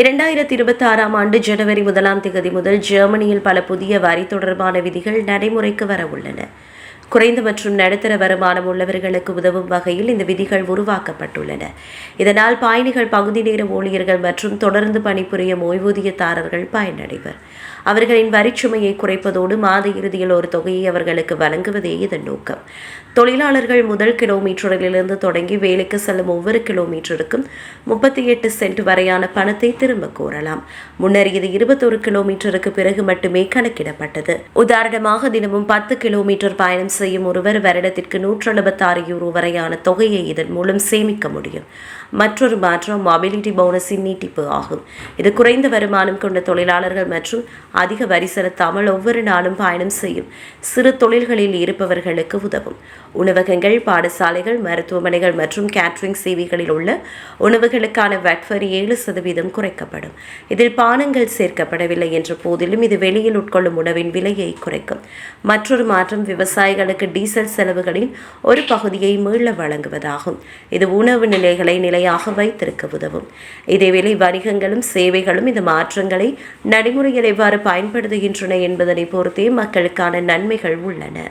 இரண்டாயிரத்தி இருபத்தி ஆறாம் ஆண்டு ஜனவரி முதலாம் தேதி முதல் ஜெர்மனியில் பல புதிய வரி தொடர்பான விதிகள் நடைமுறைக்கு வர உள்ளன. குறைந்த மற்றும் நடுத்தர வருமானம் உள்ளவர்களுக்கு உதவும் வகையில் இந்த விதிகள் உருவாக்கப்பட்டுள்ளன. இதனால் பயணிகள் பகுதி நேர ஊழியர்கள் மற்றும் தொடர்ந்து பணிபுரியும் ஓய்வூதியதாரர்கள் பயனடைவர். அவர்களின் வரிச்சுமையை குறைப்பதோடு மாத இறுதியில் ஒரு தொகையை அவர்களுக்கு வழங்குவதே இதன் நோக்கம். தொழிலாளர்கள் முதல் கிலோமீட்டரிலிருந்து தொடங்கி வேலைக்கு செல்லும் ஒவ்வொரு கிலோமீட்டருக்கும் முப்பத்தி எட்டு சென்ட் வரையான பணத்தை திரும்ப கோரலாம். முன்னர் இது இருபத்தொரு கிலோமீட்டருக்கு பிறகு மட்டுமே கணக்கிடப்பட்டது. உதாரணமாக தினமும் பத்து கிலோமீட்டர் பயணம் செய்யும் ஒருவர் வருடத்திற்கு நூற்று எழுபத்தாறு யூரோ வரையான தொகையை இதன் மூலம் சேமிக்க முடியும். மற்றொரு மாற்றம் மொபிலிட்டி போனஸின் நீட்டிப்பு ஆகும். இது குறைந்த வருமானம் கொண்ட தொழிலாளர்கள் மற்றும் அதிக வரி செலுத்தாமல் ஒவ்வொரு நாளும் பயணம் செய்யும் சிறு தொழில்களில் இருப்பவர்களுக்கு உதவும். உணவகங்கள் பாடசாலைகள் மருத்துவமனைகள் மற்றும் கேட்ரிங் சேவைகளில் உள்ள உணவுகளுக்கான வட் வரி ஏழு சதவீதம் குறைக்கப்படும். இதில் பானங்கள் சேர்க்கப்படவில்லை என்ற போதிலும் இது வெளியில் உட்கொள்ளும் உணவின் விலையை குறைக்கும். மற்றொரு மாற்றம் விவசாயிகளுக்கு டீசல் செலவுகளின் ஒரு பகுதியை மீள வழங்குவதாகும். இது உணவு நிலைகளை நிலையாக வைத்திருக்க உதவும். இதேவேளை வணிகங்களும் சேவைகளும் இந்த மாற்றங்களை நடைமுறையில் எவ்வாறு பயன்படுத்துகின்றன என்பதனை பொறுத்தே மக்களுக்கான நன்மைகள் உள்ளன.